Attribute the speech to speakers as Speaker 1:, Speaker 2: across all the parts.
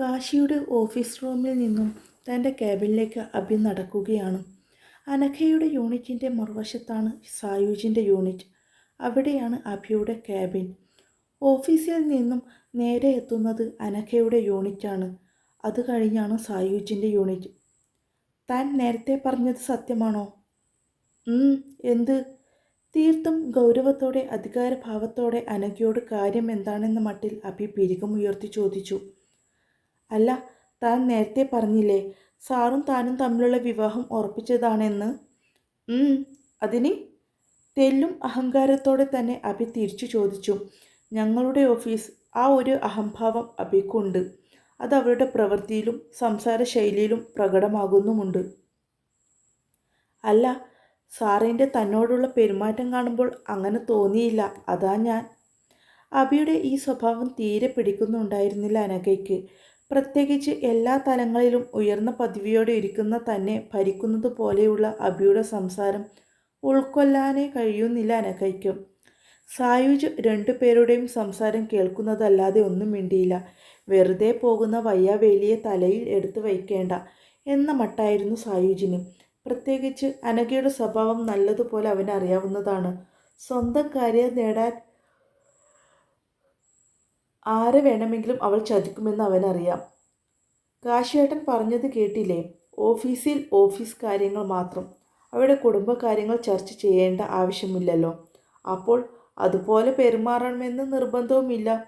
Speaker 1: കാശിയുടെ ഓഫീസ് റൂമിൽ നിന്നും തന്റെ ക്യാബിനിലേക്ക് അഭി നടക്കുകയാണ്. അനഘയുടെ യൂണിറ്റിന്റെ മറുവശത്താണ് സായുജിന്റെ യൂണിറ്റ്. അവിടെയാണ് അഭിയുടെ ക്യാബിൻ. ഓഫീസിൽ നിന്നും നേരെ എത്തുന്നത് അനഘയുടെ യൂണിറ്റാണ്. അത് കഴിഞ്ഞാണ് സായുജിന്റെ യൂണിറ്റ്. താൻ നേരത്തെ പറഞ്ഞത് സത്യമാണോ? എന്ത്? തീർത്തും ഗൗരവത്തോടെ അധികാരഭാവത്തോടെ അനഘയോട് കാര്യം എന്താണെന്ന മട്ടിൽ അഭി പിരികമുയർത്തി ചോദിച്ചു. അല്ല താൻ നേരത്തെ പറഞ്ഞില്ലേ സാറും താനും തമ്മിലുള്ള വിവാഹം ഉറപ്പിച്ചതാണെന്ന്? അതിന്? തെല്ലും അഹങ്കാരത്തോടെ തന്നെ അഭി തിരിച്ചു ചോദിച്ചു. ഞങ്ങളുടെ ഓഫീസ് ആ ഒരു അഹംഭാവം അഭിക്കുണ്ട്. അത് അവരുടെ പ്രവൃത്തിയിലും സംസാര ശൈലിയിലും പ്രകടമാകുന്നുമുണ്ട്. അല്ല സാറിന്റെ തന്നോടുള്ള പെരുമാറ്റം കാണുമ്പോൾ അങ്ങനെ തോന്നിയില്ല അതാ ഞാൻ. അഭിയുടെ ഈ സ്വഭാവം തീരെ പിടിക്കുന്നുണ്ടായിരുന്നില്ല അനഘയ്ക്ക്. പ്രത്യേകിച്ച് എല്ലാ തലങ്ങളിലും ഉയർന്ന പദവിയോടെ ഇരിക്കുന്ന തന്നെ ഭരിക്കുന്നത് പോലെയുള്ള അഭിയുടെ സംസാരം ഉൾക്കൊല്ലാനേ കഴിയുന്നില്ല അനക്കയ്ക്കും സായുജ് രണ്ടുപേരുടെയും സംസാരം കേൾക്കുന്നതല്ലാതെ ഒന്നും മിണ്ടിയില്ല. വെറുതെ പോകുന്ന വയ്യാവേലിയെ തലയിൽ എടുത്തു വയ്ക്കേണ്ട എന്ന മട്ടായിരുന്നു സായുജിന്. പ്രത്യേകിച്ച് അനകയുടെ സ്വഭാവം നല്ലതുപോലെ അവനറിയാവുന്നതാണ്. സ്വന്തം കാര്യം നേടാൻ ആരെ വേണമെങ്കിലും അവൾ ചതിക്കുമെന്ന് അവനറിയാം. കാശിയേട്ടൻ പറഞ്ഞത് കേട്ടില്ലേ? ഓഫീസിൽ ഓഫീസ് കാര്യങ്ങൾ മാത്രം. അവരുടെ കുടുംബകാര്യങ്ങൾ ചർച്ച ചെയ്യേണ്ട ആവശ്യമില്ലല്ലോ. അപ്പോൾ അതുപോലെ പെരുമാറണമെന്ന് നിർബന്ധവുമില്ല.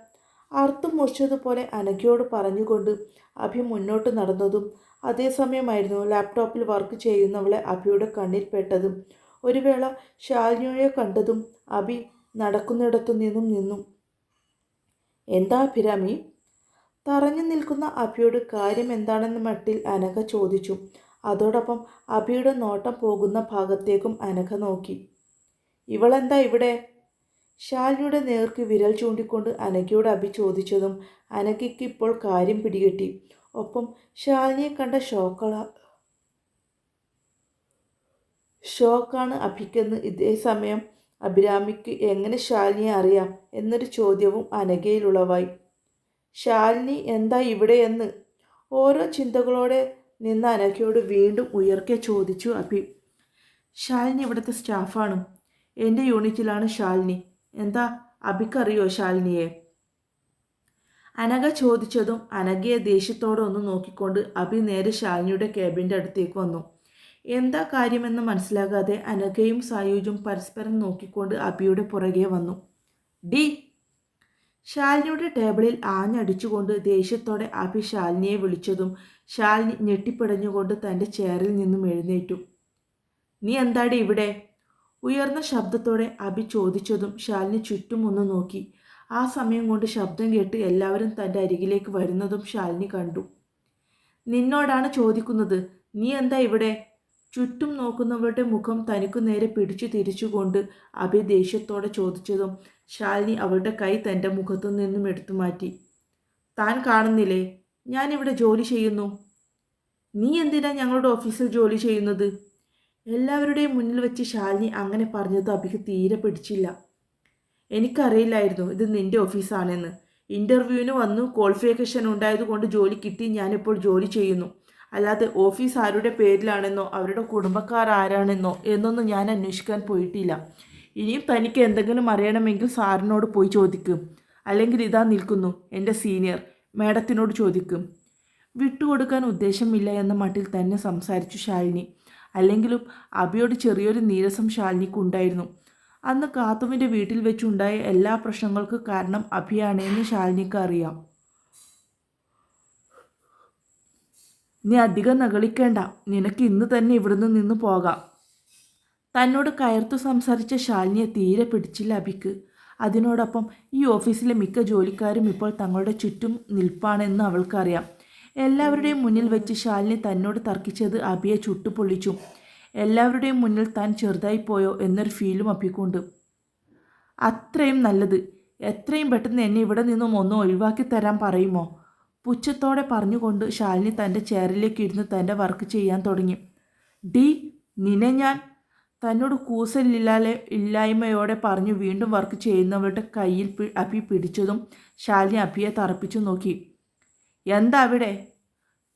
Speaker 1: അർത്ഥം മുറിച്ചതുപോലെ അനഘയോട് പറഞ്ഞുകൊണ്ട് അഭി മുന്നോട്ട് നടന്നതും അതേസമയമായിരുന്നു ലാപ്ടോപ്പിൽ വർക്ക് ചെയ്യുന്നവളെ അഭിയുടെ കണ്ണിൽ പെട്ടതും. ഒരു വേള ശാലിനിയെ കണ്ടതും അഭി നടക്കുന്നിടത്തു നിന്നും നിന്നു. എന്താ അഭിരാമി തറഞ്ഞു നിൽക്കുന്ന അഭിയോട് കാര്യം എന്താണെന്ന് മട്ടിൽ അനഘ ചോദിച്ചു. അതോടൊപ്പം അഭിയുടെ നോട്ടം പോകുന്ന ഭാഗത്തേക്കും അനഘ നോക്കി. ഇവളെന്താ ഇവിടെ? ശാലിനിയുടെ നേർക്ക് വിരൽ ചൂണ്ടിക്കൊണ്ട് അനഘയോട് അഭി ചോദിച്ചതും അനഘയ്ക്ക് ഇപ്പോൾ കാര്യം പിടികിട്ടി. ഒപ്പം ശാലിനിയെ കണ്ട ഷോക്കള ഷോക്കാണ് അഭിക്കെന്ന് ഇതേ സമയം അഭിരാമിക്ക് എങ്ങനെ ശാലിനിയെ അറിയാം എന്നൊരു ചോദ്യവും അനഘയിലുളവായി. ശാലിനി എന്താ ഇവിടെയെന്ന് ഓരോ ചിന്തകളോടെ നിന്ന് അനഘയോട് വീണ്ടും ഉയർക്കെ ചോദിച്ചു അഭി. ശാലിനി ഇവിടുത്തെ സ്റ്റാഫാണ്. എന്റെ യൂണിറ്റിലാണ് ശാലിനി. എന്താ അഭിക്കറിയോ ശാലിനിയെ? അനഘ ചോദിച്ചതും അനഘയെ ദേഷ്യത്തോടെ ഒന്ന് നോക്കിക്കൊണ്ട് അഭി നേരെ ശാലിനിയുടെ ക്യാബിന്റെ അടുത്തേക്ക് വന്നു. എന്താ കാര്യമെന്ന് മനസ്സിലാകാതെ അനഘയും സായുജും പരസ്പരം നോക്കിക്കൊണ്ട് അബിയുടെ പുറകെ വന്നു. ഡി. ശാലിനിയുടെ ടേബിളിൽ ആഞ്ഞടിച്ചുകൊണ്ട് ദേഷ്യത്തോടെ അഭി ശാലിനിയെ വിളിച്ചതും ശാലിനി ഞെട്ടിപ്പിടഞ്ഞുകൊണ്ട് തന്റെ ചെയറിൽ നിന്നും എഴുന്നേറ്റു. നീ എന്താടി ഇവിടെ? ഉയർന്ന ശബ്ദത്തോടെ അഭി ചോദിച്ചതും ശാലിനി ചുറ്റും ഒന്ന് നോക്കി. ആ സമയം കൊണ്ട് ശബ്ദം കേട്ട് എല്ലാവരും തന്റെ അരികിലേക്ക് വരുന്നതും ശാലിനി കണ്ടു. നിന്നോടാണ് ചോദിക്കുന്നത്. നീ എന്താ ഇവിടെ? ചുറ്റും നോക്കുന്നവരുടെ മുഖം തനിക്കു നേരെ പിടിച്ചു തിരിച്ചുകൊണ്ട് അഭി ദേഷ്യത്തോടെ ചോദിച്ചതും ശാലിനി അവളുടെ കൈ തന്റെ മുഖത്തു നിന്നും എടുത്തു മാറ്റി. താൻ കാണുന്നില്ലേ? ഞാനിവിടെ ജോലി ചെയ്യുന്നു. നീ എന്തിനാ ഞങ്ങളുടെ ഓഫീസിൽ ജോലി ചെയ്യുന്നത്? എല്ലാവരുടെയും മുന്നിൽ വെച്ച് ശാലിനി അങ്ങനെ പറഞ്ഞത് അഭിക്ക് തീരെ പിടിച്ചില്ല. എനിക്കറിയില്ലായിരുന്നു ഇത് നിന്റെ ഓഫീസാണെന്ന്. ഇന്റർവ്യൂവിന് വന്നു ക്വാളിഫിക്കേഷൻ ഉണ്ടായതുകൊണ്ട് ജോലി കിട്ടി. ഞാനിപ്പോൾ ജോലി ചെയ്യുന്നു. അല്ലാതെ ഓഫീസ് ആരുടെ പേരിലാണെന്നോ അവരുടെ കുടുംബക്കാർ ആരാണെന്നോ എന്നൊന്നും ഞാൻ അന്വേഷിക്കാൻ പോയിട്ടില്ല. ഇനിയും തനിക്ക് എന്തെങ്കിലും അറിയണമെങ്കിൽ സാറിനോട് പോയി ചോദിക്കും. അല്ലെങ്കിൽ ഇതാ നിൽക്കുന്നു എന്റെ സീനിയർ മാഡത്തിനോട് ചോദിക്കും. വിട്ടുകൊടുക്കാൻ ഉദ്ദേശമില്ല എന്ന മട്ടിൽ തന്നെ സംസാരിച്ചു ശാലിനി. അല്ലെങ്കിലും അബിയോട് ചെറിയൊരു നീരസം ശാലിനിക്കുണ്ടായിരുന്നു അന്ന് കാത്തുവിന്റെ വീട്ടിൽ വെച്ചുണ്ടായ എല്ലാ പ്രശ്നങ്ങൾക്കും കാരണം അഭിയാണെന്ന് ശാലിനിക്ക് അറിയാം. നീ അധികം നകളിക്കേണ്ട. നിനക്ക് ഇന്ന് തന്നെ ഇവിടുന്ന് നിന്ന് പോകാം. തന്നോട് കയർത്തു സംസാരിച്ച ശാലിനിയെ തീരെ പിടിച്ചില്ല അഭിക്ക് അതിനോടൊപ്പം ഈ ഓഫീസിലെ മിക്ക ജോലിക്കാരും ഇപ്പോൾ തങ്ങളുടെ ചുറ്റും നിൽപ്പാണെന്ന് അവൾക്കറിയാം. എല്ലാവരുടെയും മുന്നിൽ വെച്ച് ശാലിനി തന്നോട് തർക്കിച്ചത് അഭിയെ ചുട്ടുപൊള്ളിച്ചു. എല്ലാവരുടെയും മുന്നിൽ താൻ ചെറുതായി പോയോ എന്നൊരു ഫീലും അഭിക്കുണ്ട് അത്രയും നല്ലത്. എത്രയും പെട്ടെന്ന് എന്നെ ഇവിടെ നിന്നും ഒന്ന് ഒഴിവാക്കി തരാൻ പറയുമോ? പുച്ഛത്തോടെ പറഞ്ഞുകൊണ്ട് ശാലിനി തന്റെ ചെയറിലേക്ക് ഇരുന്ന് തന്റെ വർക്ക് ചെയ്യാൻ തുടങ്ങി. ഡി നിന്നെ ഞാൻ തന്നോട് കൂസലില്ലാതെ ഇല്ലായ്മയോടെ പറഞ്ഞു വീണ്ടും വർക്ക് ചെയ്യുന്നവരുടെ കയ്യിൽ അഭി പിടിച്ചതും ശാലിനി അഭിയെ തറപ്പിച്ചു നോക്കി. എന്താ അവിടെ?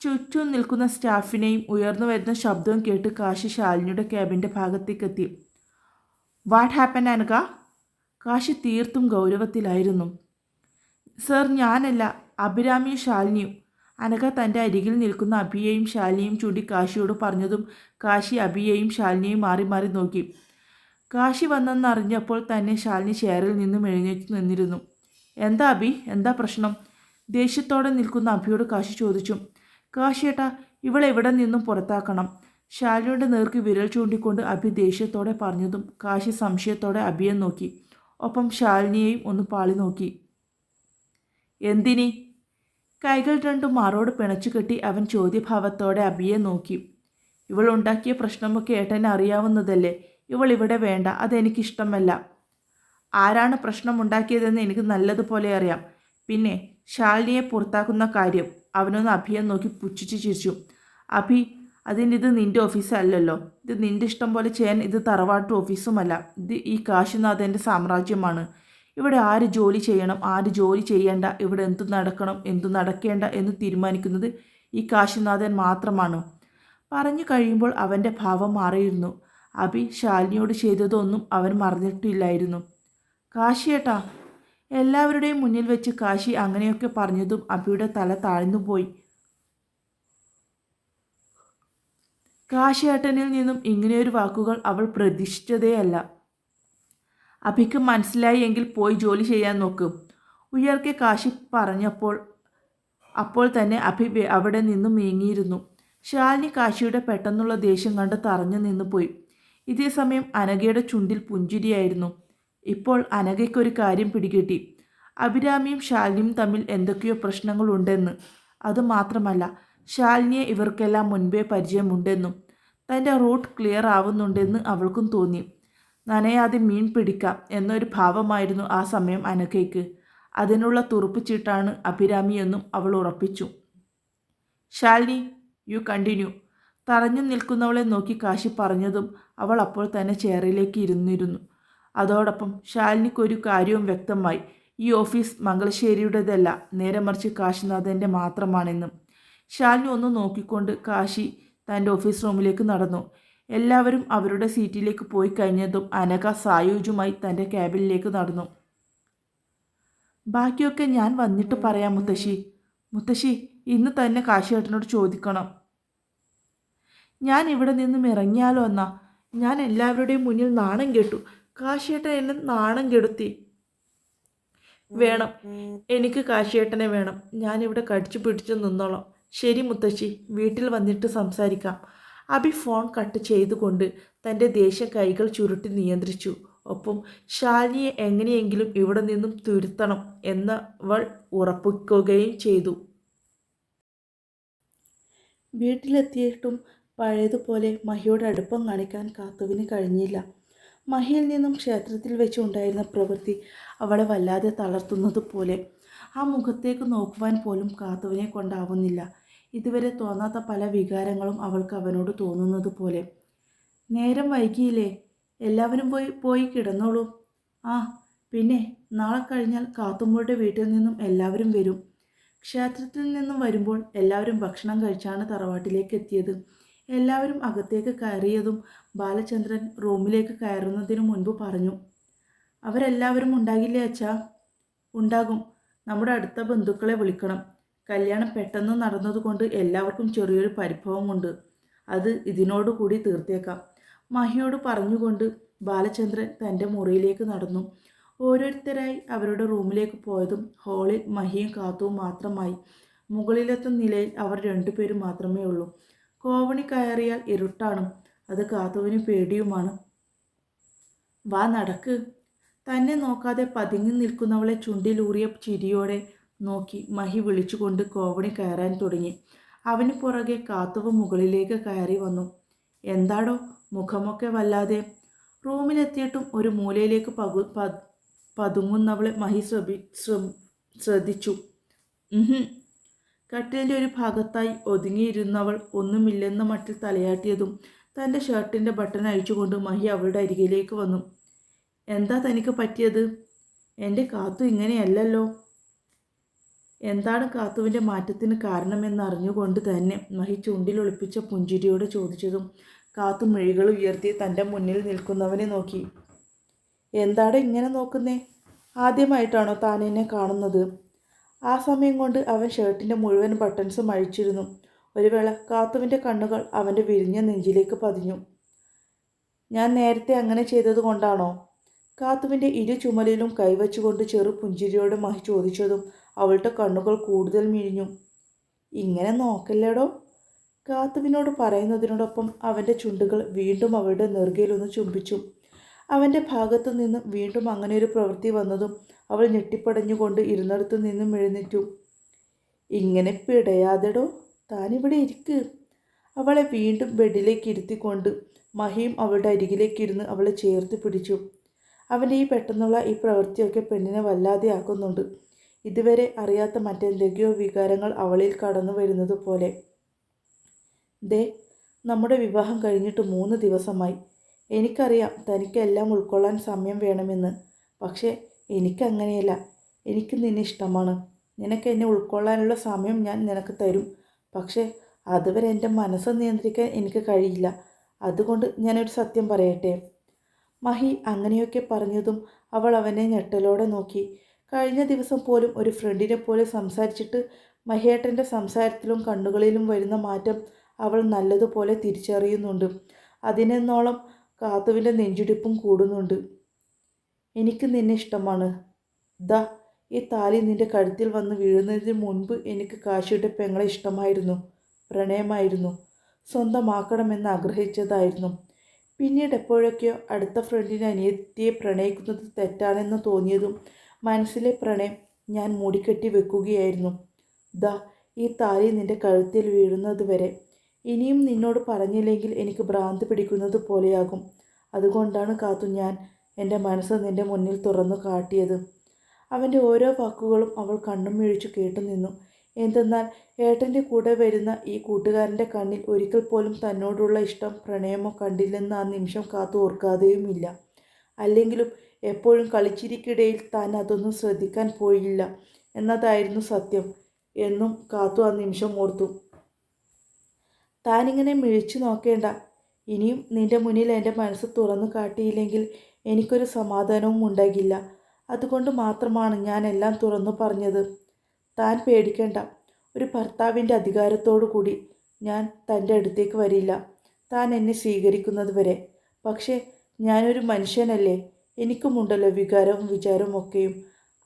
Speaker 1: ചുറ്റും നിൽക്കുന്ന സ്റ്റാഫിനെയും ഉയർന്നു വരുന്ന ശബ്ദവും കേട്ട് കാശി ശാലിനിയുടെ ക്യാബിന്റെ ഭാഗത്തേക്കെത്തി വാട്ട് ഹാപ്പൻ അനക കാശി തീർത്തും ഗൗരവത്തിലായിരുന്നു. സർ ഞാനല്ല. അഭിരാമിയും ശാലിനിയും അനഘ തന്റെ അരികിൽ നിൽക്കുന്ന അഭിയെയും ശാലിനിയും ചൂണ്ടി കാശിയോട് പറഞ്ഞതും കാശി അഭിയെയും ശാലിനിയും മാറി മാറി നോക്കി. കാശി വന്നെന്നറിഞ്ഞപ്പോൾ തന്നെ ശാലിനി ചെയറിൽ നിന്നും എഴുന്നേറ്റ് നിന്നിരുന്നു. എന്താ അഭി എന്താ പ്രശ്നം? ദേഷ്യത്തോടെ നിൽക്കുന്ന അഭിയോട് കാശി ചോദിച്ചു. കാശിയേട്ടാ ഇവളെവിടെ നിന്നും പുറത്താക്കണം? ശാലിനിയുടെ നേർക്ക് വിരൽ ചൂണ്ടിക്കൊണ്ട് അഭി ദേഷ്യത്തോടെ പറഞ്ഞതും കാശി സംശയത്തോടെ അഭിയെ നോക്കി. ഒപ്പം ശാലിനിയെയും ഒന്ന് പാളി നോക്കി. എന്തിനി? കൈകൾ രണ്ടും മാറോട് പിണച്ചു കെട്ടി അവൻ ചോദ്യഭാവത്തോടെ അബിയെ നോക്കി. ഇവൾ ഉണ്ടാക്കിയ പ്രശ്നമൊക്കെ ഏട്ടനെ അറിയാവുന്നതല്ലേ? ഇവൾ ഇവിടെ വേണ്ട അതെനിക്കിഷ്ടമല്ല. ആരാണ് പ്രശ്നം ഉണ്ടാക്കിയതെന്ന് എനിക്ക് നല്ലതുപോലെ അറിയാം. പിന്നെ ശാലിനിയെ പുറത്താക്കുന്ന കാര്യം. അവനൊന്ന് അഭിയെ നോക്കി പുച്ഛിച്ച് ചിരിച്ചു. അഭി അതിന്റെ ഇത് നിന്റെ ഓഫീസല്ലല്ലോ ഇത് നിന്റെ ഇഷ്ടം പോലെ ചെയ്യാൻ ഇത് തറവാട്ട് ഓഫീസുമല്ല. ഇത് ഈ കാശിനാഥന്റെ സാമ്രാജ്യമാണ്. ഇവിടെ ആര് ജോലി ചെയ്യണം ആര് ജോലി ചെയ്യേണ്ട ഇവിടെ എന്തു നടക്കണം എന്തു നടക്കേണ്ട എന്ന് തീരുമാനിക്കുന്നത് ഈ കാശിനാഥൻ മാത്രമാണ്. പറഞ്ഞു കഴിയുമ്പോൾ അവന്റെ ഭാവം മാറിയിരുന്നു. അഭി ശാലിനിയോട് ചെയ്തതൊന്നും അവൻ മറന്നിട്ടില്ലായിരുന്നു. കാശിയേട്ടാ എല്ലാവരുടെയും മുന്നിൽ വെച്ച് കാശി അങ്ങനെയൊക്കെ പറഞ്ഞതും അഭിയുടെ തല താഴ്ന്നുപോയി കാശിയേട്ടനിൽ നിന്നും ഇങ്ങനെയൊരു വാക്കുകൾ അവൾ പ്രതീക്ഷിച്ചതേയല്ല. അഭിക്ക് മനസ്സിലായി എങ്കിൽ പോയി ജോലി ചെയ്യാൻ നോക്കും. ഉയർക്കെ കാശി പറഞ്ഞപ്പോൾ അപ്പോൾ തന്നെ അഭി അവിടെ നിന്നും നീങ്ങിയിരുന്നു ശാലിനി കാശിയുടെ പെട്ടെന്നുള്ള ദേഷ്യം കണ്ട് തറഞ്ഞു നിന്ന് പോയി. ഇതേ സമയം അനഘയുടെ ചുണ്ടിൽ പുഞ്ചിരിയായിരുന്നു. ഇപ്പോൾ അനഘയ്ക്കൊരു കാര്യം പിടികിട്ടി. അഭിരാമിയും ശാലിനിയും തമ്മിൽ എന്തൊക്കെയോ പ്രശ്നങ്ങളുണ്ടെന്ന് അതുമാത്രമല്ല ശാലിനിയെ ഇവർക്കെല്ലാം മുൻപേ പരിചയമുണ്ടെന്നും തന്റെ റൂട്ട് ക്ലിയർ ആവുന്നുണ്ടെന്ന് അവൾക്കും തോന്നി. നനയാതെ മീൻ പിടിക്കാം എന്നൊരു ഭാവമായിരുന്നു ആ സമയം അനഘയ്ക്ക്. അതിനുള്ള തുറുപ്പിച്ചിട്ടാണ് അഭിരാമിയെന്നും അവൾ ഉറപ്പിച്ചു. ശാലിനി യു കണ്ടിന്യൂ തറഞ്ഞു നിൽക്കുന്നവളെ നോക്കി കാശി പറഞ്ഞതും അവൾ അപ്പോൾ തന്നെ ചെയറിലേക്ക് ഇരുന്നിരുന്നു. അതോടൊപ്പം ശാലിനിക്കൊരു കാര്യവും വ്യക്തമായി. ഈ ഓഫീസ് മംഗളശ്ശേരിയുടേതല്ല നേരെ മറിച്ച് കാശിനാഥന്റെ മാത്രമാണെന്നും. ശാലിനി ഒന്ന് നോക്കിക്കൊണ്ട് കാശി തന്റെ ഓഫീസ് റൂമിലേക്ക് നടന്നു. എല്ലാവരും അവരുടെ സീറ്റിലേക്ക് പോയി കഴിഞ്ഞതും അനക സായുജുമായി തന്റെ ക്യാബിനിലേക്ക് നടന്നു. ബാക്കിയൊക്കെ ഞാൻ വന്നിട്ട് പറയാം മുത്തശ്ശി. മുത്തശ്ശി ഇന്ന് തന്നെ കാശിയേട്ടനോട് ചോദിക്കണം. ഞാൻ ഇവിടെ നിന്നും ഇറങ്ങിയാലോ എന്നാ ഞാൻ എല്ലാവരുടെയും മുന്നിൽ നാണം കെട്ടു. കാശിയേട്ടൻ എന്നെ നാണം കെടുത്തി. വേണം. എനിക്ക് കാശിയേട്ടനെ വേണം. ഞാനിവിടെ കടിച്ചു പിടിച്ചു നിന്നോളാം. ശരി മുത്തശ്ശി വീട്ടിൽ വന്നിട്ട് സംസാരിക്കാം. അഭി ഫോൺ കട്ട് ചെയ്തുകൊണ്ട് തന്റെ ദേഷ്യം കൈകൾ ചുരുട്ടി നിയന്ത്രിച്ചു. ഒപ്പം ശാലിനിയെ എങ്ങനെയെങ്കിലും ഇവിടെ നിന്നും തുരുത്തണം എന്നവൾ ഉറപ്പിക്കുകയും ചെയ്തു. വീട്ടിലെത്തിയിട്ടും പഴയതുപോലെ മഹിയുടെ അടുപ്പം കാണിക്കാൻ കാത്തുവിന് കഴിഞ്ഞില്ല. മഹിയിൽ നിന്നും ക്ഷേത്രത്തിൽ വെച്ചുണ്ടായിരുന്ന പ്രവൃത്തി അവളെ വല്ലാതെ തളർത്തുന്നത് പോലെ ആ മുഖത്തേക്ക് നോക്കുവാൻ പോലും കാത്തുവിനെ കൊണ്ടാവുന്നില്ല. ഇതുവരെ തോന്നാത്ത പല വികാരങ്ങളും അവൾക്ക് അവനോട് തോന്നുന്നത് പോലെ. നേരം വൈകിയില്ലേ? എല്ലാവരും പോയി പോയി കിടന്നോളൂ. ആ പിന്നെ നാളെ കഴിഞ്ഞാൽ കാത്തുമ്മയുടെ വീട്ടിൽ നിന്നും എല്ലാവരും വരും. ക്ഷേത്രത്തിൽ നിന്നും വരുമ്പോൾ എല്ലാവരും ഭക്ഷണം കഴിച്ചാണ് തറവാട്ടിലേക്ക് എത്തിയത്. എല്ലാവരും അകത്തേക്ക് കയറിയതും ബാലചന്ദ്രൻ റൂമിലേക്ക് കയറുന്നതിനു മുൻപ് പറഞ്ഞു അവരെല്ലാവരും ഉണ്ടാകില്ലേ അച്ഛാ? ഉണ്ടാകും. നമ്മുടെ അടുത്ത ബന്ധുക്കളെ വിളിക്കണം. കല്യാണം പെട്ടെന്ന് നടന്നതുകൊണ്ട് എല്ലാവർക്കും ചെറിയൊരു പരിഭവമുണ്ട്. അത് ഇതിനോടുകൂടി തീർത്തേക്കാം. മഹിയോട് പറഞ്ഞുകൊണ്ട് ബാലചന്ദ്രൻ തന്റെ മുറിയിലേക്ക് നടന്നു. ഓരോരുത്തരായി അവരുടെ റൂമിലേക്ക് പോയതും ഹാളിൽ മഹിയും കാത്തുവും മാത്രമായി. മുകളിലെത്തും നിലയിൽ അവർ രണ്ടുപേരും മാത്രമേ ഉള്ളൂ. കോവണി കയറിയാൽ ഇരുട്ടാണ്. അത് കാത്തുവിന് പേടിയുമാണ്. വാ നടക്ക്. തന്നെ നോക്കാതെ പതുങ്ങി നിൽക്കുന്നവളെ ചുണ്ടിലൂറിയ ചിരിയോടെ നോക്കി മഹി വിളിച്ചുകൊണ്ട് കോവണി കയറാൻ തുടങ്ങി. അവന് പുറകെ കാത്തുവ മുകളിലേക്ക് കയറി വന്നു. എന്താടോ മുഖമൊക്കെ വല്ലാതെ. റൂമിലെത്തിയിട്ടും ഒരു മൂലയിലേക്ക് പകു പതുങ്ങുന്നവളെ മഹി ശ്രമി ശ്രദ്ധിച്ചു. കട്ടിലിന്റെ ഒരു ഭാഗത്തായി ഒതുങ്ങിയിരുന്നവൾ ഒന്നുമില്ലെന്ന മട്ടിൽ തലയാട്ടിയതും തന്റെ ഷർട്ടിന്റെ ബട്ടൺ അഴിച്ചുകൊണ്ട് മഹി അവളുടെ അരികിലേക്ക് വന്നു. എന്താ തനിക്ക് പറ്റിയത്? എന്റെ കാത്തു ഇങ്ങനെയല്ലല്ലോ. എന്താണ് കാത്തുവിന്റെ മാറ്റത്തിന് കാരണമെന്ന് അറിഞ്ഞുകൊണ്ട് തന്നെ മഹി ചുണ്ടിൽ ഒളിപ്പിച്ച പുഞ്ചിരിയോട് ചോദിച്ചതും കാത്തു മിഴികൾ ഉയർത്തി തന്റെ മുന്നിൽ നിൽക്കുന്നവനെ നോക്കി. എന്താണ് ഇങ്ങനെ നോക്കുന്നേ? ആദ്യമായിട്ടാണോ താൻ എന്നെ കാണുന്നത്? ആ സമയം കൊണ്ട് അവൻ ഷർട്ടിന്റെ മുഴുവൻ ബട്ടൺസും അഴിച്ചിരുന്നു. ഒരു വേള കാത്തുവിന്റെ കണ്ണുകൾ അവന്റെ വിരിഞ്ഞ നെഞ്ചിലേക്ക് പതിഞ്ഞു. ഞാൻ നേരത്തെ അങ്ങനെ ചെയ്തത് കൊണ്ടാണോ? കാത്തുവിന്റെ ഇരു ചുമലിലും കൈവച്ചുകൊണ്ട് ചെറു പുഞ്ചിരിയോട് മഹി ചോദിച്ചതും അവളുടെ കണ്ണുകൾ കൂടുതൽ മിഴിഞ്ഞു. ഇങ്ങനെ നോക്കല്ലേടോ? കാത്തുവിനോട് പറയുന്നതിനോടൊപ്പം അവന്റെ ചുണ്ടുകൾ വീണ്ടും അവളുടെ നെറുകയിലൊന്ന് ചുംബിച്ചു. അവന്റെ ഭാഗത്തു നിന്ന് വീണ്ടും അങ്ങനെ ഒരു പ്രവൃത്തി വന്നതും അവൾ ഞെട്ടിപ്പടഞ്ഞുകൊണ്ട് ഇരുന്നിടത്തു നിന്നും എഴുന്നേറ്റു. ഇങ്ങനെ പിടയാതെടോ താനിവിടെ ഇരിക്ക്. അവളെ വീണ്ടും ബെഡിലേക്ക് ഇരുത്തിക്കൊണ്ട് മഹിയും അവളുടെ അരികിലേക്കിരുന്ന് അവളെ ചേർത്ത് പിടിച്ചു. അവന്റെ ഈ പെട്ടെന്നുള്ള ഈ പ്രവൃത്തിയൊക്കെ പെണ്ണിനെ വല്ലാതെ ആക്കുന്നുണ്ട് ഇതുവരെ അറിയാത്ത മറ്റെന്തൊക്കെയോ വികാരങ്ങൾ അവളിൽ കടന്നു വരുന്നത് പോലെ. ദേ നമ്മുടെ വിവാഹം കഴിഞ്ഞിട്ട് മൂന്ന് ദിവസമായി. എനിക്കറിയാം തനിക്കെല്ലാം ഉൾക്കൊള്ളാൻ സമയം വേണമെന്ന്. പക്ഷേ എനിക്കങ്ങനെയല്ല. എനിക്ക് നിന്നെ ഇഷ്ടമാണ്. നിനക്ക് എന്നെ ഉൾക്കൊള്ളാനുള്ള സമയം ഞാൻ നിനക്ക് തരും. പക്ഷേ അതുവരെ എന്റെ മനസ്സ് നിയന്ത്രിക്കാൻ എനിക്ക് കഴിയില്ല. അതുകൊണ്ട് ഞാനൊരു സത്യം പറയട്ടെ? മഹി അങ്ങനെയൊക്കെ പറഞ്ഞതും അവൾ അവനെ ഞെട്ടലോടെ നോക്കി. കഴിഞ്ഞ ദിവസം പോലും ഒരു ഫ്രണ്ടിനെ പോലെ സംസാരിച്ചിട്ട് മഹേട്ടന്റെ സംസാരത്തിലും കണ്ണുകളിലും വരുന്ന മാറ്റം അവൾ നല്ലതുപോലെ തിരിച്ചറിയുന്നുണ്ട്. അതിനെന്നോളം കാത്തുവിന്റെ നെഞ്ചിടിപ്പും കൂടുന്നുണ്ട്. എനിക്ക് നിന്നെ ഇഷ്ടമാണ്. ദ ഈ താലി നിന്റെ കഴുത്തിൽ വന്ന് വീഴുന്നതിന് മുൻപ് എനിക്ക് കാശിയുടെ പെങ്ങളെ ഇഷ്ടമായിരുന്നു പ്രണയമായിരുന്നു സ്വന്തമാക്കണമെന്ന് ആഗ്രഹിച്ചതായിരുന്നു. പിന്നീട് എപ്പോഴൊക്കെയോ അടുത്ത ഫ്രണ്ടിനെ അനിയത്തിയെ പ്രണയിക്കുന്നത് തെറ്റാണെന്ന് തോന്നിയതും മനസ്സിലെ പ്രണയം ഞാൻ മൂടിക്കെട്ടി വെക്കുകയായിരുന്നു. ദ ഈ താലി നിന്റെ കഴുത്തിൽ വീഴുന്നത് വരെ. ഇനിയും നിന്നോട് പറഞ്ഞില്ലെങ്കിൽ എനിക്ക് ഭ്രാന്ത് പിടിക്കുന്നത് പോലെയാകും. അതുകൊണ്ടാണ് കാത്തു ഞാൻ എന്റെ മനസ്സ് നിന്റെ മുന്നിൽ തുറന്നു കാട്ടിയത്. അവന്റെ ഓരോ വാക്കുകളും അവൾ കണ്ണും മിഴിച്ചു കേട്ടു നിന്നു. എന്തെന്നാൽ ഏട്ടന്റെ കൂടെ വരുന്ന ഈ കൂട്ടുകാരന്റെ കണ്ണിൽ ഒരിക്കൽ പോലും തന്നോടുള്ള ഇഷ്ടം പ്രണയമോ കണ്ടില്ലെന്ന് ആ നിമിഷം കാത്തു ഓർക്കാതെയുമില്ല. അല്ലെങ്കിലും എപ്പോഴും കളിച്ചിരിക്കിടയിൽ താൻ അതൊന്നും ശ്രദ്ധിക്കാൻ പോയില്ല. എന്നതായിരുന്നു സത്യം. എന്നും കാത്തു ആ നിമിഷം ഓർത്തു. താനിങ്ങനെ മിഴിച്ചു നോക്കേണ്ട. ഇനിയും നിന്റെ മുന്നിൽ എന്റെ മനസ്സ് തുറന്നു കാട്ടിയില്ലെങ്കിൽ എനിക്കൊരു സമാധാനവും ഉണ്ടാകില്ല. അതുകൊണ്ട് മാത്രമാണ് ഞാൻ എല്ലാം തുറന്നു പറഞ്ഞത്. താൻ പേടിക്കേണ്ട. ഒരു ഭർത്താവിന്റെ അധികാരത്തോടു കൂടി ഞാൻ തന്റെ അടുത്തേക്ക് വരില്ല. താൻ എന്നെ സ്വീകരിക്കുന്നത് വരെ പക്ഷേ ഞാനൊരു മനുഷ്യനല്ലേ? എനിക്കുമുണ്ടല്ലോ വികാരവും വിചാരവും ഒക്കെയും.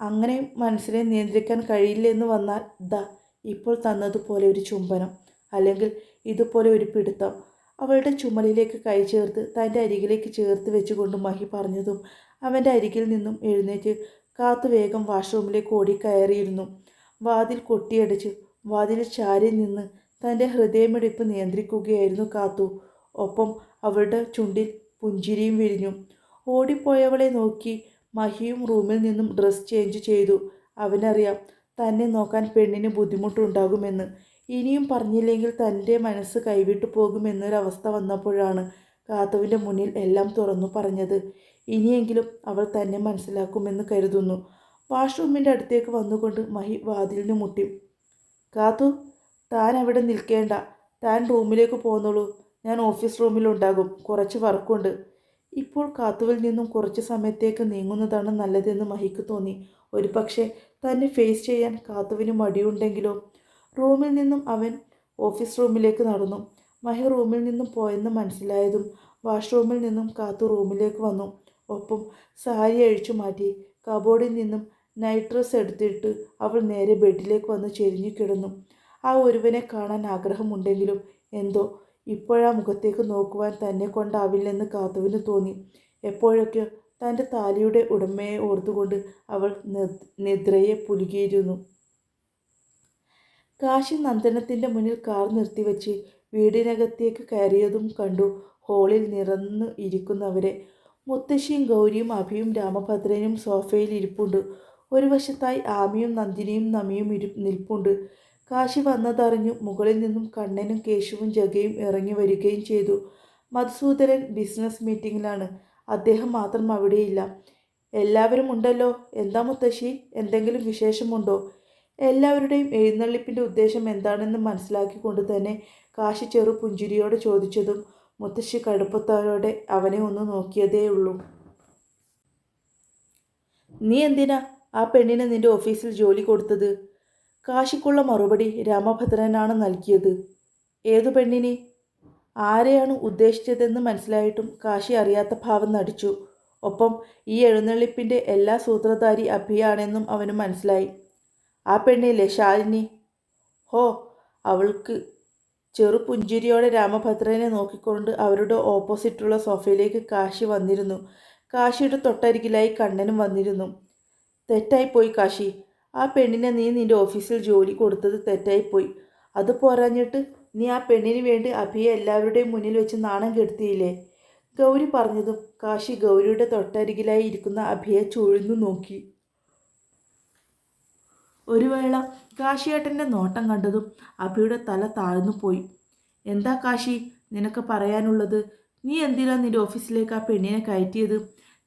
Speaker 1: അങ്ങനെ മനസ്സിനെ നിയന്ത്രിക്കാൻ കഴിയില്ലെന്ന് വന്നാൽ ദാ ഇപ്പോൾ തന്നതുപോലെ ഒരു ചുംബനം അല്ലെങ്കിൽ ഇതുപോലെ ഒരു പിടുത്തം. അവളുടെ ചുമലിലേക്ക് കൈ ചേർത്ത് തന്റെ അരികിലേക്ക് ചേർത്ത് വെച്ചുകൊണ്ട് മഹി പറഞ്ഞതും അവന്റെ അരികിൽ നിന്നും എഴുന്നേറ്റ് കാത്തു വേഗം വാഷ്റൂമിലേക്ക് ഓടിക്കയറിയിരുന്നു. വാതിൽ കൊട്ടിയടിച്ച് വാതിൽ ചാരി നിന്ന് തന്റെ ഹൃദയമിടിപ്പ് നിയന്ത്രിക്കുകയായിരുന്നു കാത്തു. ഒപ്പം അവളുടെ ചുണ്ടിൽ പുഞ്ചിരിയും വിരിഞ്ഞു. ഓടിപ്പോയവളെ നോക്കി മഹിയും റൂമിൽ നിന്നും ഡ്രസ് ചേഞ്ച് ചെയ്തു. അവനറിയാം തന്നെ നോക്കാൻ പെണ്ണിന് ബുദ്ധിമുട്ടുണ്ടാകുമെന്ന്. ഇനിയും പറഞ്ഞില്ലെങ്കിൽ തന്റെ മനസ്സ് കൈവിട്ടു പോകുമെന്നൊരവസ്ഥ വന്നപ്പോഴാണ് കാത്തുവിന്റെ മുന്നിൽ എല്ലാം തുറന്നു പറഞ്ഞത്. ഇനിയെങ്കിലും അവൾ തന്നെ മനസ്സിലാക്കുമെന്ന് കരുതുന്നു. വാഷ്റൂമിന്റെ അടുത്തേക്ക് വന്നുകൊണ്ട് മഹി വാതിലിന് മുട്ടി. കാത്തു താൻ അവിടെ നിൽക്കേണ്ട. താൻ റൂമിലേക്ക് പോന്നോളൂ. ഞാൻ ഓഫീസ് റൂമിലുണ്ടാകും. കുറച്ച് വർക്കുണ്ട് ഇപ്പോൾ കാത്തുവിൽ നിന്നും കുറച്ച് സമയത്തേക്ക് നീങ്ങുന്നതാണ് നല്ലതെന്ന് മഹിക്ക് തോന്നി. ഒരു പക്ഷേ തന്നെ ഫേസ് ചെയ്യാൻ കാത്തുവിന് മടിയുണ്ടെങ്കിലോ? റൂമിൽ നിന്നും അവൻ ഓഫീസ് റൂമിലേക്ക് നടന്നു. മഹി റൂമിൽ നിന്നും പോയെന്ന് മനസ്സിലായതും വാഷ്റൂമിൽ നിന്നും കാത്തു റൂമിലേക്ക് വന്നു. ഒപ്പം സാരി അഴിച്ചു മാറ്റി. കബോർഡിൽ നിന്നും നൈറ്റ് ഡ്രസ് എടുത്തിട്ട് അവൾ നേരെ ബെഡിലേക്ക് വന്ന് ചെരിഞ്ഞു കിടന്നു. ആ ഒരുവനെ കാണാൻ ആഗ്രഹമുണ്ടെങ്കിലും എന്തോ ഇപ്പോഴാ മുഖത്തേക്ക് നോക്കുവാൻ തന്നെ കൊണ്ടാവില്ലെന്ന് കാത്തുവിന് തോന്നി. എപ്പോഴൊക്കെ തന്റെ താലിയുടെ ഉടമയെ ഓർത്തുകൊണ്ട് അവൾ നിദ്രയെ പുലുകിയിരുന്നു. കാശി നന്ദനത്തിന്റെ മുന്നിൽ കാർ നിർത്തിവെച്ച് വീടിനകത്തേക്ക് കയറിയതും കണ്ടു ഹോളിൽ നിറന്നു ഇരിക്കുന്നവരെ. മുത്തശ്ശിയും ഗൗരിയും അഭിയും രാമഭദ്രനും സോഫയിൽ ഇരിപ്പുണ്ട്. ഒരു വശത്തായി ആമിയും നന്ദിനിയും നമിയും ഇരു നിൽപ്പുണ്ട്. കാശി വന്നതറിഞ്ഞു മുകളിൽ നിന്നും കണ്ണനും കേശുവും ജഗയും ഇറങ്ങി വരികയും ചെയ്തു. മധുസൂദരൻ ബിസിനസ് മീറ്റിംഗിലാണ് അദ്ദേഹം മാത്രം അവിടെയില്ല. എല്ലാവരും ഉണ്ടല്ലോ. എന്താ മുത്തശ്ശി? എന്തെങ്കിലും വിശേഷമുണ്ടോ? എല്ലാവരുടെയും എഴുന്നള്ളിപ്പിന്റെ ഉദ്ദേശം എന്താണെന്ന് മനസ്സിലാക്കിക്കൊണ്ട് തന്നെ കാശി ചെറു പുഞ്ചിരിയോട് ചോദിച്ചതും മുത്തശ്ശി കടുപ്പത്തോടെ അവനെ ഒന്ന് നോക്കിയതേ ഉള്ളൂ നീ എന്തിനാ ആ പെണ്ണിനെ നിന്റെ ഓഫീസിൽ ജോലി കൊടുത്തത്? കാശിക്കുള്ള മറുപടി രാമഭദ്രനാണ് നൽകിയത്. ഏതു പെണ്ണിനെ? ആരെയാണ് ഉദ്ദേശിച്ചതെന്ന് മനസ്സിലായിട്ടും കാശി അറിയാത്ത ഭാവം നടിച്ചു. ഒപ്പം ഈ എഴുന്നള്ളിപ്പിന്റെ എല്ലാ സൂത്രധാരി അഭിയാണെന്നും അവന് മനസ്സിലായി. ആ പെണ്ണില്ലേ ശാലിനി ഹോ അവൾക്ക് ചെറു പുഞ്ചിരിയോടെ രാമഭദ്രനെ നോക്കിക്കൊണ്ട് അവരുടെ ഓപ്പോസിറ്റുള്ള സോഫയിലേക്ക് കാശി വന്നിരുന്നു. കാശിയുടെ തൊട്ടരികിലായി കണ്ണനും വന്നിരുന്നു. തെറ്റായിപ്പോയി കാശി. ആ പെണ്ണിനെ നീ നിന്റെ ഓഫീസിൽ ജോലി കൊടുത്തത് തെറ്റായിപ്പോയി. അത് പോരാഞ്ഞിട്ട് നീ ആ പെണ്ണിന് വേണ്ടി അഭിയെ എല്ലാവരുടെയും മുന്നിൽ വെച്ച് നാണം കെടുത്തിയില്ലേ? ഗൗരി പറഞ്ഞതും കാശി ഗൗരിയുടെ തൊട്ടരികിലായി ഇരിക്കുന്ന അഭിയെ ചൊഴിഞ്ഞു നോക്കി. ഒരു വേള കാശിയേട്ടന്റെ നോട്ടം കണ്ടതും അഭിയുടെ തല താഴ്ന്നു പോയി. എന്താ കാശി നിനക്ക് പറയാനുള്ളത്? നീ എന്തിനാ നിന്റെ ഓഫീസിലേക്ക് ആ പെണ്ണിനെ കയറ്റിയത്?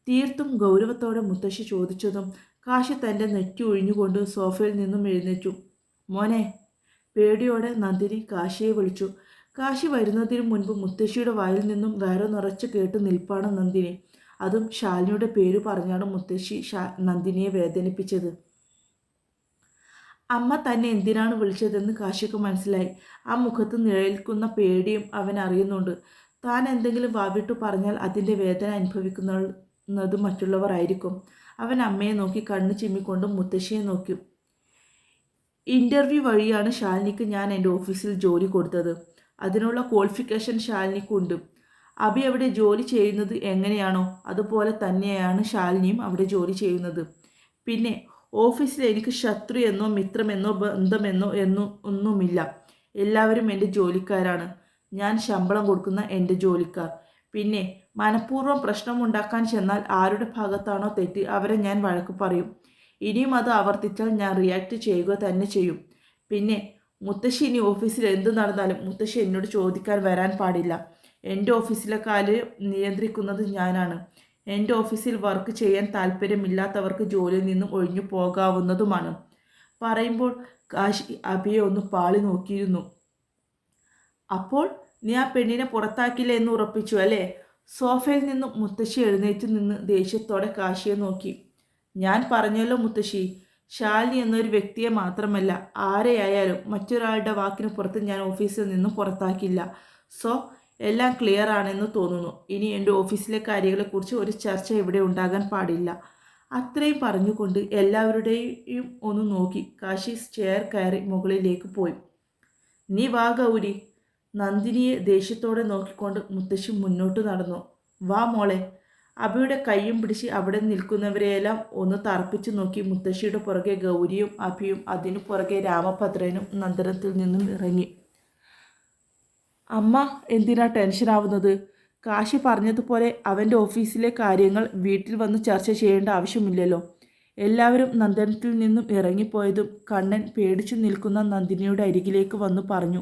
Speaker 1: തീർത്തും ഗൗരവത്തോടെ മുത്തശ്ശി ചോദിച്ചതും കാശി തന്റെ നെറ്റി ഒഴിഞ്ഞുകൊണ്ട് സോഫയിൽ നിന്നും എഴുന്നേറ്റു. മോനെ പേടിയോടെ നന്ദിനി കാശിയെ വിളിച്ചു. കാശി വരുന്നതിന് മുൻപ് മുത്തശ്ശിയുടെ വായിൽ നിന്നും വേറെ നിറച്ച് കേട്ട് നിൽപ്പാണ് നന്ദിനി. അതും ശാലിനിയുടെ പേര് പറഞ്ഞാണ് മുത്തശ്ശി ശാ നന്ദിനിയെ വേദനിപ്പിച്ചത്. അമ്മ തന്നെ എന്തിനാണ് വിളിച്ചതെന്ന് കാശിക്ക് മനസ്സിലായി. ആ മുഖത്ത് നിഴൽക്കുന്ന പേടിയും അവൻ അറിയുന്നുണ്ട്. താൻ എന്തെങ്കിലും വാവിട്ടു പറഞ്ഞാൽ അതിന്റെ വേദന അനുഭവിക്കുന്നത് മറ്റുള്ളവർ ആയിരിക്കും. അവൻ അമ്മയെ നോക്കി കണ്ണ് ചിമ്മിക്കൊണ്ട് മുത്തശ്ശിയെ നോക്കി. ഇന്റർവ്യൂ വഴിയാണ് ശാലിനിക്ക് ഞാൻ എന്റെ ഓഫീസിൽ ജോലി കൊടുത്തത്. അതിനുള്ള ക്വാളിഫിക്കേഷൻ ശാലിനിക്കുണ്ട്. അബി അവിടെ ജോലി ചെയ്യുന്നത് എങ്ങനെയാണോ അതുപോലെ തന്നെയാണ് ശാലിനിയും അവിടെ ജോലി ചെയ്യുന്നത്. പിന്നെ ഓഫീസിൽ എനിക്ക് ശത്രു എന്നോ മിത്രമെന്നോ ബന്ധമെന്നോ എന്നോ ഒന്നുമില്ല. എല്ലാവരും എന്റെ ജോലിക്കാരാണ്. ഞാൻ ശമ്പളം കൊടുക്കുന്ന എന്റെ ജോലിക്കാർ. പിന്നെ മനഃപൂർവം പ്രശ്നമുണ്ടാക്കാൻ ചെന്നാൽ ആരുടെ ഭാഗത്താണോ തെറ്റ് അവരെ ഞാൻ വഴക്ക് പറയും. ഇനിയും അത് ആവർത്തിച്ചാൽ ഞാൻ റിയാക്ട് ചെയ്യുക തന്നെ ചെയ്യും. പിന്നെ മുത്തശ്ശി ഇനി ഓഫീസിൽ എന്ത് നടന്നാലും മുത്തശ്ശി എന്നോട് ചോദിക്കാൻ വരാൻ പാടില്ല. എന്റെ ഓഫീസിലെ കാൽ നിയന്ത്രിക്കുന്നത് ഞാനാണ്. എന്റെ ഓഫീസിൽ വർക്ക് ചെയ്യാൻ താല്പര്യമില്ലാത്തവർക്ക് ജോലിയിൽ നിന്നും ഒഴിഞ്ഞു പോകാവുന്നതുമാണ്. പറയുമ്പോൾ കാശി അഭിയെ ഒന്ന് പാളി നോക്കിയിരുന്നു. അപ്പോൾ നീ ആ പെണ്ണിനെ പുറത്താക്കില്ല എന്ന് ഉറപ്പിച്ചു അല്ലേ? സോഫയിൽ നിന്നും മുത്തശ്ശി എഴുന്നേറ്റ് നിന്ന് ദേഷ്യത്തോടെ കാശിയെ നോക്കി. ഞാൻ പറഞ്ഞല്ലോ മുത്തശ്ശി ശാലിനി എന്നൊരു വ്യക്തിയെ മാത്രമല്ല ആരെയായാലും മറ്റൊരാളുടെ വാക്കിന് പുറത്ത് ഞാൻ ഓഫീസിൽ നിന്നും പുറത്താക്കില്ല സോ എല്ലാം ക്ലിയർ ആണെന്ന് തോന്നുന്നു. ഇനി എന്റെ ഓഫീസിലെ കാര്യങ്ങളെക്കുറിച്ച് ഒരു ചർച്ച ഇവിടെ ഉണ്ടാകാൻ പാടില്ല. അത്രയും പറഞ്ഞുകൊണ്ട് എല്ലാവരുടെയും ഒന്ന് നോക്കി. കാശി ചെയർ കയറി മുകളിലേക്ക് പോയി. നീ വാ ഗൗരി നന്ദിനിയെ ദേഷ്യത്തോടെ നോക്കിക്കൊണ്ട് മുത്തശ്ശി മുന്നോട്ട് നടന്നു. വാ മോളെ. അബിയുടെ കൈയും പിടിച്ച് അവിടെ നിൽക്കുന്നവരെയെല്ലാം ഒന്ന് തറപ്പിച്ചു നോക്കി മുത്തശ്ശിയുടെ പുറകെ ഗൗരിയും അഭിയും അതിനു പുറകെ രാമഭദ്രനും നന്ദനത്തിൽ നിന്നും ഇറങ്ങി. അമ്മ എന്തിനാ ടെൻഷനാവുന്നത് കാശി പറഞ്ഞതുപോലെ അവന്റെ ഓഫീസിലെ കാര്യങ്ങൾ വീട്ടിൽ വന്ന് ചർച്ച ചെയ്യേണ്ട ആവശ്യമില്ലല്ലോ. എല്ലാവരും നന്ദനത്തിൽ നിന്നും ഇറങ്ങിപ്പോയതും കണ്ണൻ പേടിച്ചു നിൽക്കുന്ന നന്ദിനിയുടെ അരികിലേക്ക് വന്നു പറഞ്ഞു.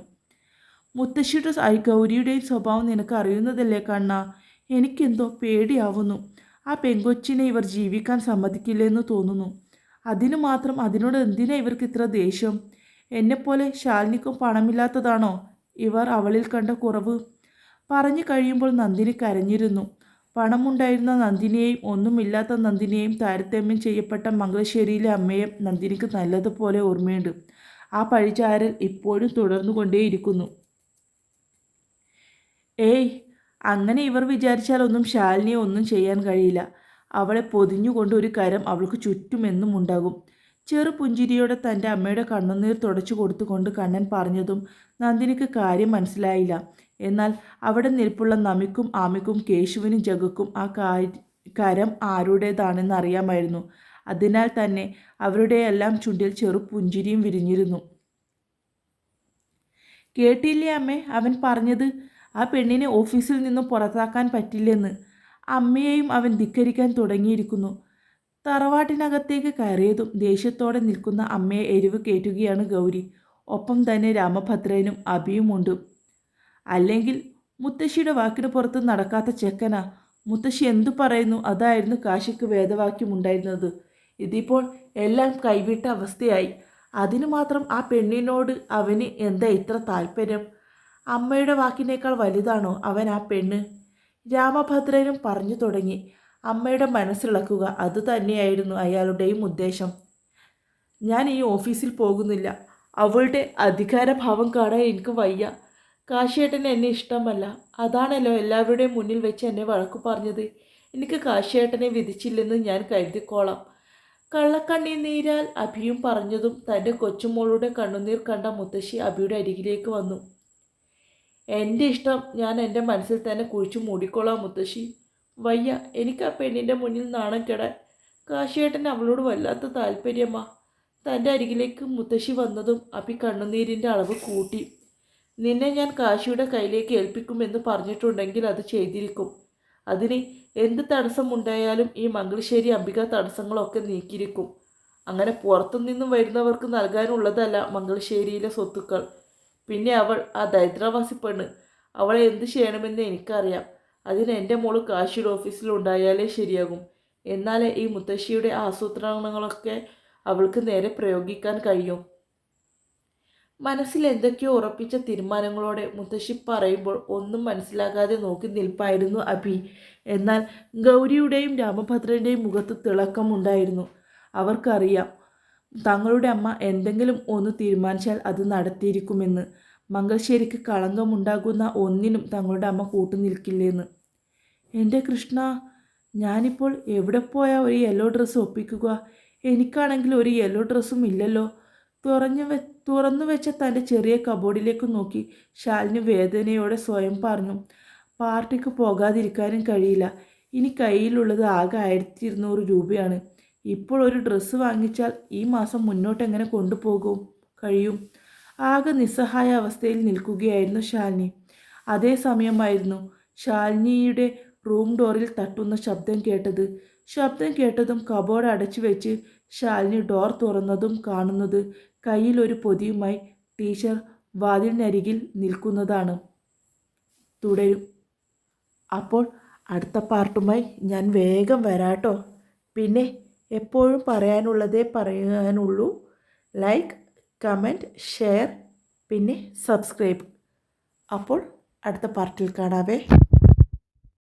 Speaker 1: മുത്തശ്ശിയുടെ ഗൗരിയുടെയും സ്വഭാവം നിനക്ക് അറിയുന്നതല്ലേ കണ്ണ? എനിക്കെന്തോ പേടിയാവുന്നു. ആ പെങ്കൊച്ചിനെ ഇവർ ജീവിക്കാൻ സമ്മതിക്കില്ലെന്ന് തോന്നുന്നു. അതിനു മാത്രം അതിനോട് എന്തിനാ ഇവർക്ക് ഇത്ര ദേഷ്യം? എന്നെപ്പോലെ ശാലിനിക്കും പണമില്ലാത്തതാണോ? ഇവർ അവളിൽ കണ്ട കുറവ്? പറഞ്ഞു കഴിയുമ്പോൾ നന്ദിനി കരഞ്ഞിരുന്നു. പണമുണ്ടായിരുന്ന നന്ദിനിയെയും ഒന്നുമില്ലാത്ത നന്ദിനിയെയും താരതമ്യം ചെയ്യപ്പെട്ട മംഗലശ്ശേരിയിലെ അമ്മയെ നന്ദിനിക്ക് നല്ലതുപോലെ ഓർമ്മയുണ്ട്. ആ പഴിചാരൽ ഇപ്പോഴും തുടർന്നുകൊണ്ടേയിരിക്കുന്നു. ഏയ് അങ്ങനെ ഇവർ വിചാരിച്ചാൽ ഒന്നും ശാലിനിയെ ഒന്നും ചെയ്യാൻ കഴിയില്ല. അവളെ പൊതിഞ്ഞുകൊണ്ട് ഒരു കരം അവൾക്ക് ചുറ്റുമെന്നും ഉണ്ടാകും. ചെറു പുഞ്ചിരിയോടെ തന്റെ അമ്മയുടെ കണ്ണുനീർ തുടച്ചു കൊടുത്തുകൊണ്ട് കണ്ണൻ പറഞ്ഞതും നന്ദിനിക്ക് കാര്യം മനസ്സിലായില്ല. എന്നാൽ അവിടെ നിൽപ്പുള്ള നമിക്കും ആമിക്കും കേശുവിനും ജഗക്കും ആ കരം ആരുടേതാണെന്ന് അറിയാമായിരുന്നു. അതിനാൽ തന്നെ അവരുടെ എല്ലാം ചുണ്ടിൽ ചെറു പുഞ്ചിരിയും വിരിഞ്ഞിരുന്നു. കേട്ടില്ലേ അമ്മേ അവൻ പറഞ്ഞത്? ആ പെണ്ണിനെ ഓഫീസിൽ നിന്നും പുറത്താക്കാൻ പറ്റില്ലെന്ന് അമ്മയെയും അവൻ ധിക്കരിക്കാൻ തുടങ്ങിയിരിക്കുന്നു. തറവാട്ടിനകത്തേക്ക് കയറിയതും ദേഷ്യത്തോടെ നിൽക്കുന്ന അമ്മയെ എരിവ് കയറ്റുകയാണ് ഗൗരി. ഒപ്പം തന്നെ രാമഭദ്രനും അഭിയുമുണ്ട് അല്ലെങ്കിൽ മുത്തശ്ശിയുടെ വാക്കിന് പുറത്ത് നടക്കാത്ത ചെക്കനാ? മുത്തശ്ശി എന്തു പറയുന്നു? അതായിരുന്നു കാശിക്ക് വേദവാക്യമുണ്ടായിരുന്നത് ഇതിപ്പോൾ എല്ലാം കൈവിട്ട അവസ്ഥയായി. അതിനു മാത്രം ആ പെണ്ണിനോട് അവന് എന്താ ഇത്ര താല്പര്യം? അമ്മയുടെ വാക്കിനേക്കാൾ വലുതാണോ അവൻ ആ പെണ്ണ്? രാമഭദ്രനും പറഞ്ഞു തുടങ്ങി. അമ്മയുടെ മനസ്സിളക്കുക അത് തന്നെയായിരുന്നു അയാളുടെയും ഉദ്ദേശം. ഞാൻ ഈ ഓഫീസിൽ പോകുന്നില്ല. അവളുടെ അധികാരഭാവം കാണാൻ എനിക്ക് വയ്യ. കാശിയേട്ടന് എന്നെ ഇഷ്ടമല്ല. അതാണല്ലോ എല്ലാവരുടെയും മുന്നിൽ വെച്ച് എന്നെ വഴക്കു പറഞ്ഞത്. എനിക്ക് കാശിയേട്ടനെ വിധിച്ചില്ലെന്ന് ഞാൻ കരുതിക്കോളാം. കള്ളക്കണ്ണീരാൽ അഭിയും പറഞ്ഞതും തന്റെ കൊച്ചുമോളുടെ കണ്ണുനീർ കണ്ട മുത്തശ്ശി അഭിയുടെ അരികിലേക്ക് വന്നു. എന്റെ ഇഷ്ടം ഞാൻ എന്റെ മനസ്സിൽ തന്നെ കുഴിച്ചു മൂടിക്കോളാം മുത്തശ്ശി. വയ്യ എനിക്ക് ആ പെണ്ണിന്റെ മുന്നിൽ നാണം കെടാൻ കാശിയേട്ടൻ അവളോട് വല്ലാത്ത താല്പര്യമാ. തന്റെ അരികിലേക്ക് മുത്തശ്ശി വന്നതും അപ്പി കണ്ണുനീരിന്റെ അളവ് കൂട്ടി. നിന്നെ ഞാൻ കാശിയുടെ കയ്യിലേക്ക് ഏൽപ്പിക്കുമെന്ന് പറഞ്ഞിട്ടുണ്ടെങ്കിൽ അത് ചെയ്തിരിക്കും. അതിന് എന്ത് തടസ്സമുണ്ടായാലും ഈ മംഗളശ്ശേരി അംബിക തടസ്സങ്ങളൊക്കെ നീക്കിയിരിക്കും. അങ്ങനെ പുറത്തുനിന്നും വരുന്നവർക്ക് നൽകാനുള്ളതല്ല മംഗളശ്ശേരിയിലെ സ്വത്തുക്കൾ. പിന്നെ അവൾ ആ ദരിദ്രവാസി പെണ്ണ് അവളെ എന്ത് ചെയ്യണമെന്ന് എനിക്കറിയാം. അതിന് എന്റെ മോൾ കാശിയുടെ ഓഫീസിൽ ഉണ്ടായാലേ ശരിയാകും. എന്നാലേ ഈ മുത്തശ്ശിയുടെ ആസൂത്രണങ്ങളൊക്കെ അവൾക്ക് നേരെ പ്രയോഗിക്കാൻ കഴിയും. മനസ്സിൽ എന്തൊക്കെയോ ഉറപ്പിച്ച തീരുമാനങ്ങളോടെ മുത്തശ്ശി പറയുമ്പോൾ ഒന്നും മനസ്സിലാകാതെ നോക്കി നിൽപ്പായിരുന്നു അഭി. എന്നാൽ ഗൗരിയുടെയും രാമഭദ്രന്റെയും മുഖത്ത് തിളക്കമുണ്ടായിരുന്നു. അവർക്കറിയാം തങ്ങളുടെ അമ്മ എന്തെങ്കിലും ഒന്ന് തീരുമാനിച്ചാൽ അത് നടത്തിയിരിക്കുമെന്ന്. മംഗൾശ്ശേരിക്ക് കളങ്കമുണ്ടാകുന്ന ഒന്നിനും തങ്ങളുടെ അമ്മ കൂട്ടുനിൽക്കില്ലെന്ന്. എന്റെ കൃഷ്ണ ഞാനിപ്പോൾ എവിടെ പോയാൽ ഒരു യെല്ലോ ഡ്രസ്സ് ഒപ്പിക്കുക? എനിക്കാണെങ്കിൽ ഒരു യെല്ലോ ഡ്രസ്സും ഇല്ലല്ലോ. തുറഞ്ഞു വെ തുറന്നു വെച്ച തന്റെ ചെറിയ കബോർഡിലേക്ക് നോക്കി ശാലിന് വേദനയോടെ സ്വയം പറഞ്ഞു പാർട്ടിക്ക് പോകാതിരിക്കാനും കഴിയില്ല. ഇനി കയ്യിലുള്ളത് ആകെ ആയിരത്തി ഇരുന്നൂറ് രൂപയാണ്. ഇപ്പോൾ ഒരു ഡ്രസ്സ് വാങ്ങിച്ചാൽ ഈ മാസം മുന്നോട്ട് എങ്ങനെ കൊണ്ടുപോകും? കഴിയും. ആകെ നിസ്സഹായ അവസ്ഥയിൽ നിൽക്കുകയായിരുന്നു ശാലിനി. അതേ സമയമായിരുന്നു ശാലിനിയുടെ റൂം ഡോറിൽ തട്ടുന്ന ശബ്ദം കേട്ടത്. ശബ്ദം കേട്ടതും കബോർഡ് അടച്ചു വെച്ച് ശാലിനി ഡോർ തുറന്നതും കാണുന്നത് കയ്യിൽ ഒരു പൊതിയുമായി ടീച്ചർ വാതിലിനരികിൽ നിൽക്കുന്നതാണ്. തുടരും. അപ്പോൾ അടുത്ത പാർട്ടുമായി ഞാൻ വേഗം വരാട്ടോ. പിന്നെ എപ്പോഴും പറയാനുള്ളതേ പറയാനുള്ളൂ. ലൈക്ക് കമന്റ് ഷെയർ പിന്നെ സബ്സ്ക്രൈബ് അപ്പോൾ അടുത്ത പാർട്ടിൽ കാണാവേ.